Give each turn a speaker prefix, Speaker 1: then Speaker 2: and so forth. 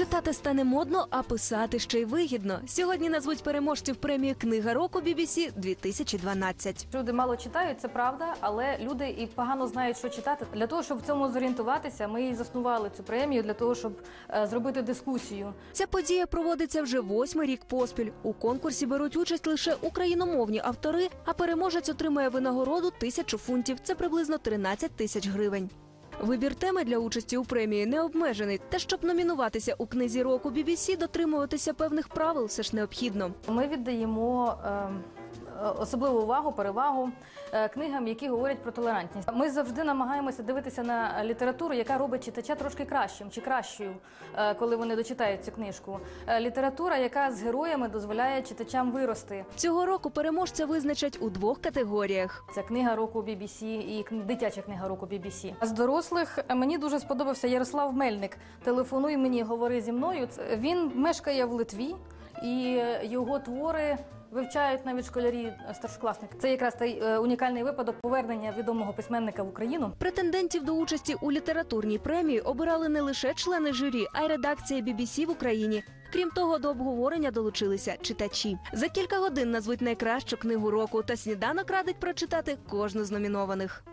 Speaker 1: Читати стане модно, а писати ще й вигідно. Сьогодні назвуть переможців премії Книга року BBC 2012.
Speaker 2: Люди мало читають, це правда, але люди і погано знають, що читати. Для того, щоб в цьому зорієнтуватися, ми і заснували цю премію для того, щоб е, зробити дискусію.
Speaker 1: Ця подія проводиться вже восьмий рік поспіль. У конкурсі беруть участь лише україномовні автори, а переможець отримає винагороду тисячу фунтів. Це приблизно 13 тисяч гривень. Вибір теми для участі у премії не обмежений. Та щоб номінуватися у книзі року BBC, дотримуватися певних правил все ж необхідно.
Speaker 2: Ми віддаємо е, особливу увагу, перевагу е, книгам, які говорять про толерантність. Ми завжди намагаємося дивитися на літературу, яка робить читача трошки кращим чи кращою, е, коли вони дочитають цю книжку. Е, Література, яка з героями дозволяє читачам вирости.
Speaker 1: Цього року переможця визначать у двох категоріях.
Speaker 2: Це книга року BBC і дитяча книга року BBC. А з дорослих мені дуже сподобався Ярослав Мельник. Телефонуй мені, говори зі мною. Він мешкає в Литві, і його твори вивчають навіть школярі е, старшокласники. Це якраз той е, унікальний випадок повернення відомого письменника в Україну.
Speaker 1: Претендентів до участі у літературній премії обирали не лише члени журі, а й редакція BBC в Україні. Крім того, до обговорення долучилися читачі. За кілька годин назвуть найкращу книгу року, та сніданок радить прочитати кожну з номінованих.